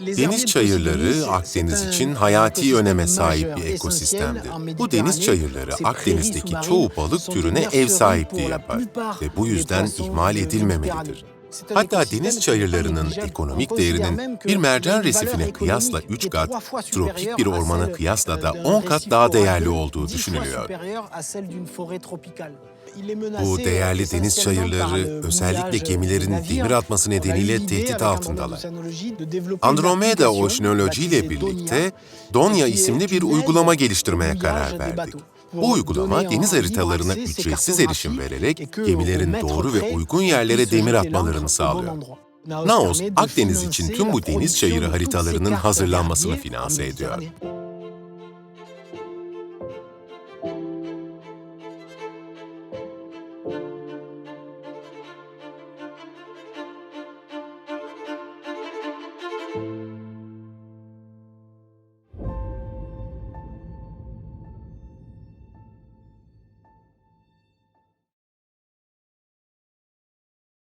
Deniz çayırları Akdeniz için hayati öneme sahip bir ekosistemdir. Bu deniz çayırları Akdeniz'deki çoğu balık türüne ev sahipliği yapar ve bu yüzden ihmal edilmemelidir. Hatta deniz çayırlarının ekonomik değerinin bir mercan resifine kıyasla 3 kat, tropik bir ormana kıyasla da 10 kat daha değerli olduğu düşünülüyor. Bu değerli deniz çayırları özellikle gemilerin demir atması nedeniyle tehdit altındalar. Andromeda Oceanology ile birlikte Donya isimli bir uygulama geliştirmeye karar verdik. Bu uygulama deniz haritalarına ücretsiz erişim vererek gemilerin doğru ve uygun yerlere demir atmalarını sağlıyor. Naos, Akdeniz için tüm bu deniz çayırı haritalarının hazırlanmasını finanse ediyor.